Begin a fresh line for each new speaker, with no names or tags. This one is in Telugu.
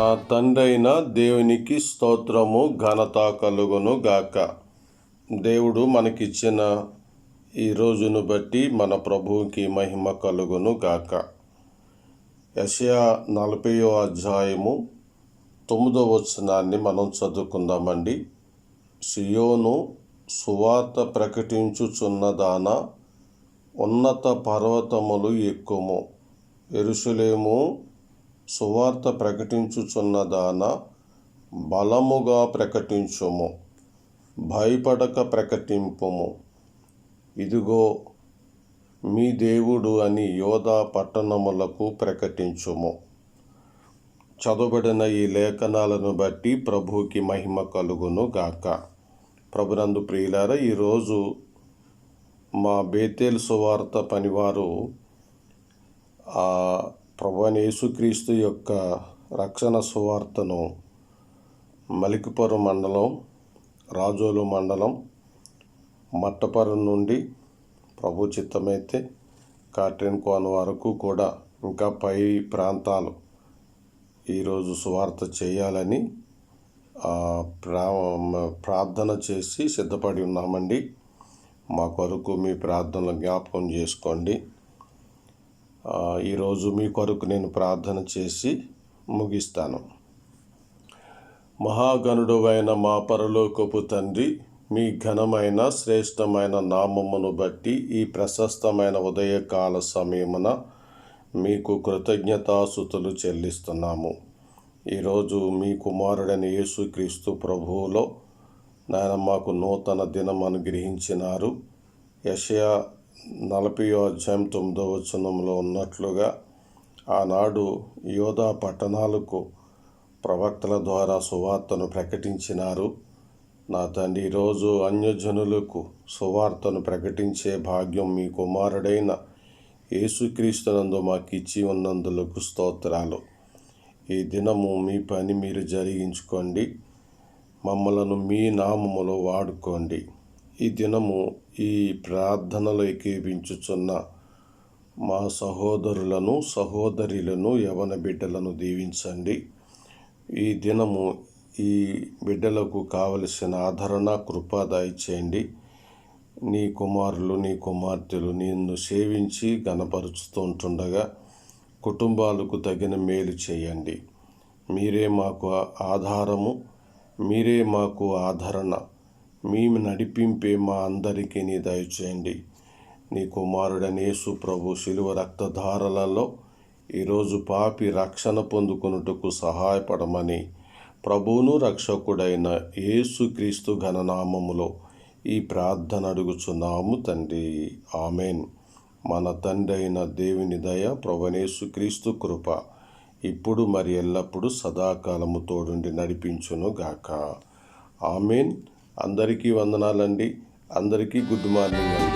నా తండ్రైన దేవునికి స్తోత్రము ఘనత కలుగును గాక. దేవుడు మనకిచ్చిన ఈ రోజును బట్టి మన ప్రభువుకి మహిమ కలుగును గాక. యషయా నలభైయో అధ్యాయము తొమ్మిదో వచనాన్ని మనం చదువుకుందామండి. సియోను సువార్త ప్రకటించుచున్నదాన ఉన్నత పర్వతములు ఎక్కుము. ఎరుసలేము సువార్త ప్రకటించుచున్నదాన బలముగా ప్రకటించుము భయపడక ప్రకటింపుము. ఇదిగో మీ దేవుడు అని యోధా పట్టణములకు ప్రకటించుము. చదవబడిన ఈ లేఖనాలను బట్టి ప్రభుకి మహిమ కలుగును గాక. ప్రభునందు ప్రియులారా ఈరోజు మా బేతేల్ సువార్త పనివారు ప్రభు యేసుక్రీస్తు యొక్క రక్షణ సువార్తను మలికిపురం మండలం రాజోలు మండలం మట్టపురం నుండి ప్రభు చిత్తమైతే కాట్రిన్ కోన వరకు కూడా ఇంకా పై ప్రాంతాలు ఈరోజు సువార్త చేయాలని ప్రా ప్రార్థన చేసి సిద్ధపడి ఉన్నామండి. మా కొరకు మీ ప్రార్థనలు జ్ఞాపకం చేసుకోండి. ఈరోజు మీ కొరకు నేను ప్రార్థన చేసి ముగిస్తాను. మహాగణుడువైన మా పరలోకపు తండ్రి మీ ఘనమైన శ్రేష్టమైన నామమును బట్టి ఈ ప్రశస్తమైన ఉదయకాల సమయమున మీకు కృతజ్ఞతాసుతులు చెల్లిస్తున్నాము. ఈరోజు మీ కుమారుడైన యేసుక్రీస్తు ప్రభువులో నాయన మాకు నూతన దినం అనుగ్రహించినారు యషయా నలభై అధ్యాయం తొమ్మిదో వచనంలో ఉన్నట్లుగా ఆనాడు యోధా పట్టణాలకు ప్రవక్తల ద్వారా సువార్తను ప్రకటించినారు. నా తండ్రి ఈరోజు అన్యజనులకు సువార్తను ప్రకటించే భాగ్యం మీ కుమారుడైన యేసుక్రీస్తునందు మాకు ఇచ్చి ఉన్నందులకు స్తోత్రాలు. ఈ దినము మీ పని మీరు జరిగించుకోండి. మమ్మలను మీ నామములో వాడుకోండి. ఈ దినము ఈ ప్రార్థనలు ఏకీపించుచున్న మా సహోదరులను సహోదరులను యవన బిడ్డలను దీవించండి. ఈ దినము ఈ బిడ్డలకు కావలసిన ఆదరణ కృప దయచేయండి. నీ కుమారులు నీ కుమార్తెలు నిన్ను సేవించి గనపరుచుతూ ఉంటుండగా కుటుంబాలకు తగిన మేలు చేయండి. మీరే మాకు ఆధారము మీరే మాకు ఆదరణ. మేము నడిపింపే మా అందరికీ నీ దయచేయండి నీ కుమారుడని యేసు ప్రభు శిలువ రక్తధారలలో ఈరోజు పాపి రక్షణ పొందుకొనుటకు సహాయపడమని ప్రభువును రక్షకుడైన యేసుక్రీస్తు ఘననామములో ఈ ప్రార్థన అడుగుచున్నాము తండ్రి. ఆమెన్. మన తండ్రి అయిన దేవుని దయ ప్రభనేసుక్రీస్తు కృప ఇప్పుడు మరి ఎల్లప్పుడూ సదాకాలము తోడుండి నడిపించును గాక ఆమెన్. అందరికీ వందనాలండి. అందరికీ గుడ్ మార్నింగ్ అండి.